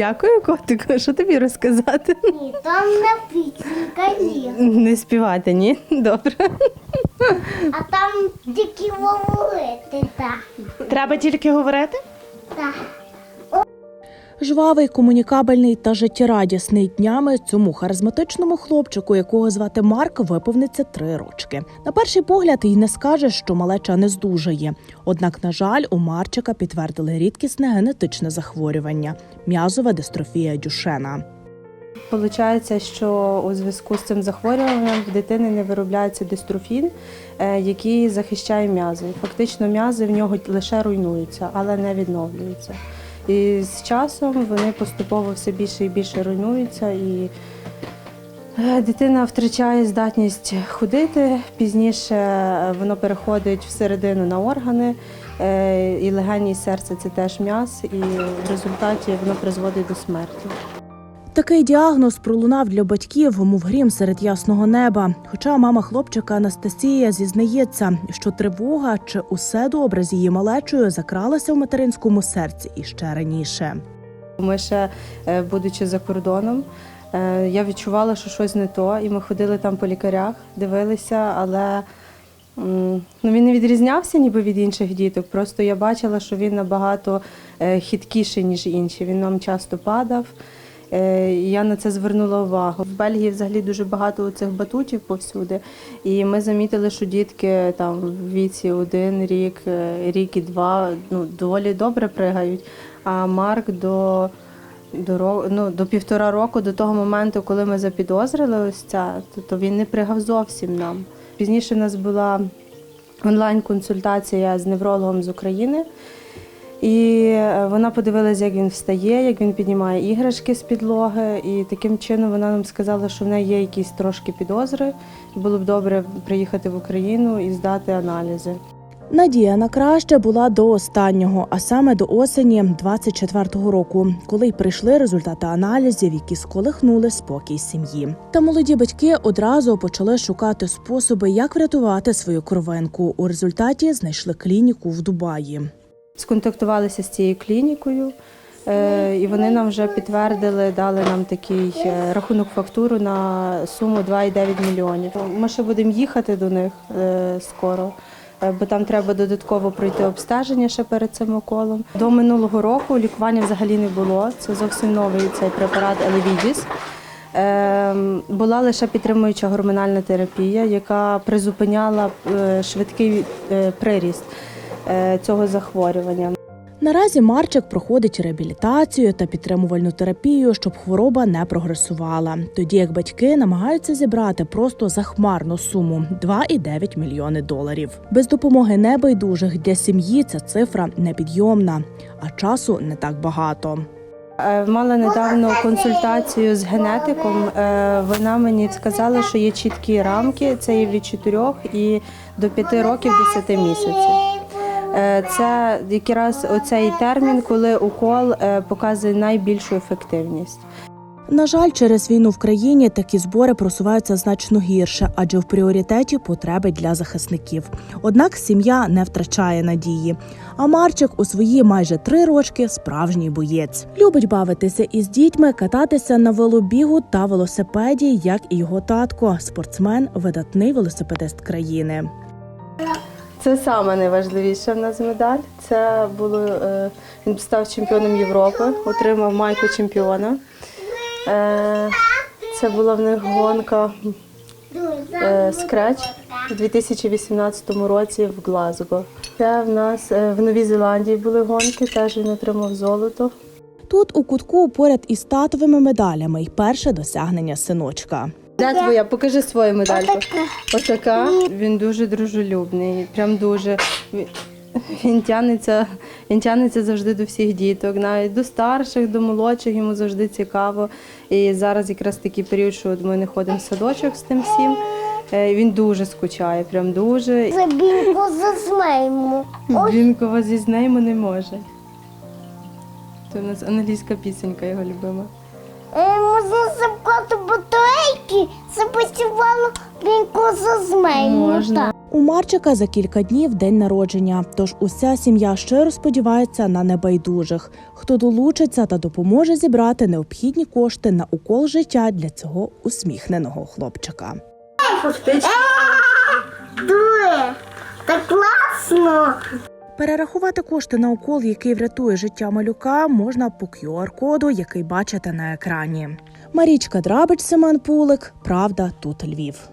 Дякую, котику. Що тобі розказати? Ні, там на пісенька є. Не співати, ні? Добре. А там тільки говорити, так. Треба тільки говорити? Так. Жвавий, комунікабельний та життєрадісний днями цьому харизматичному хлопчику, якого звати Марк, виповниться три рочки. На перший погляд й не скаже, що малеча не здужає. Однак, на жаль, у Марчика підтвердили рідкісне генетичне захворювання м'язова дистрофія Дюшена. Получається, що у зв'язку з цим захворюванням в дитини не виробляється дистрофін, е, який захищає м'язи. Фактично м'язи в нього лише руйнуються, але не відновлюються. І з часом вони поступово все більше і більше руйнуються, і е, дитина втрачає здатність ходити. Пізніше е, воно переходить всередину на органи, е, і легені серце це теж м'яз, і в результаті воно призводить до смерті. Такий діагноз пролунав для батьків, мов грім серед ясного неба. Хоча мама хлопчика Анастасія зізнається, що тривога чи усе добре з її малечою закралася в материнському серці іще раніше. Ми ще, е, будучи за кордоном, е, я відчувала, що щось не то, і ми ходили там по лікарях, дивилися, але ну, він не відрізнявся ніби від інших діток. Просто я бачила, що він набагато е, хиткіший, ніж інші. Він нам часто падав. Е, Я на це звернула увагу. В Бельгії взагалі дуже багато цих батутів повсюди. І ми замітили, що дітки там в віці один рік, е, рік і два ну, доволі добре пригають. А Марк до, до, ну, до півтора року, до того моменту, коли ми запідозрили ось це, то, то він не пригав зовсім нам. Пізніше в нас була онлайн-консультація з неврологом з України. І е, вона подивилася, як він встає, як він піднімає іграшки з підлоги. І таким чином вона нам сказала, що в неї є якісь трошки підозри. Було б добре приїхати в Україну і здати аналізи. Надія на краще була до останнього, а саме до осені 24-го року, коли й прийшли результати аналізів, які сколихнули спокій сім'ї. Та молоді батьки одразу почали шукати способи, як врятувати свою кровинку. У результаті знайшли клініку в Дубаї. Сконтактувалися з цією клінікою, е, і вони нам вже підтвердили, дали нам такий е, рахунок фактуру на суму 2,9 мільйонів. Ми ще будемо їхати до них е, скоро. Бо там треба додатково пройти обстеження ще перед цим уколом. До минулого року лікування взагалі не було. Це зовсім новий цей препарат Елевідіс. Була лише підтримуюча гормональна терапія, яка призупиняла швидкий приріст цього захворювання. Наразі Марчик проходить реабілітацію та підтримувальну терапію, щоб хвороба не прогресувала. Тоді як батьки намагаються зібрати просто захмарну суму 2,9 мільйони доларів. Без допомоги небайдужих для сім'ї ця цифра непідйомна, а часу не так багато. Е, Мала недавно консультацію з генетиком. Е, Вона мені сказала, що є чіткі рамки, це є від 4 і до 5 років 10 місяців. Е, Це якраз оцей термін, коли укол е, показує найбільшу ефективність. На жаль, через війну в країні такі збори просуваються значно гірше, адже в пріоритеті потреби для захисників. Однак сім'я не втрачає надії. А Марчик у свої майже три рочки справжній боєць. Любить бавитися із дітьми, кататися на велобігу та велосипеді, як і його татко, спортсмен, видатний велосипедист країни. Це саме найважливіша в нас медаль. Це було е, він став чемпіоном Європи, отримав майку чемпіона. Е, Це була в них гонка е, скреч у 2018 році в Глазго. Це в нас е, в Новій Зеландії були гонки, теж він отримав золото. Тут у кутку поряд із татовими медалями й перше досягнення синочка. Де твоя? Покажи свою медальку. Отака. Він дуже дружелюбний, прям дуже. Він- тянеться, він тянеться завжди до всіх діток, навіть до старших, до молодших, йому завжди цікаво. І зараз якраз такий період, що ми не ходимо в садочок з тим всім. Е, Він дуже скучає, прям дуже. Це бінку зазнаймо. Він кого зізнаймо не може. Це у нас англійська пісенька його любима. Е, Можна запхати батарейки, запрацювало зазнаймо. Можна. У Марчика за кілька днів день народження, тож уся сім'я щиро сподівається на небайдужих, хто долучиться та допоможе зібрати необхідні кошти на укол життя для цього усміхненого хлопчика. Дує. Так класно. Перерахувати кошти на укол, який врятує життя малюка, можна по QR-коду, який бачите на екрані. Марічка Драбич, Семен Пулик. Правда, тут Львів.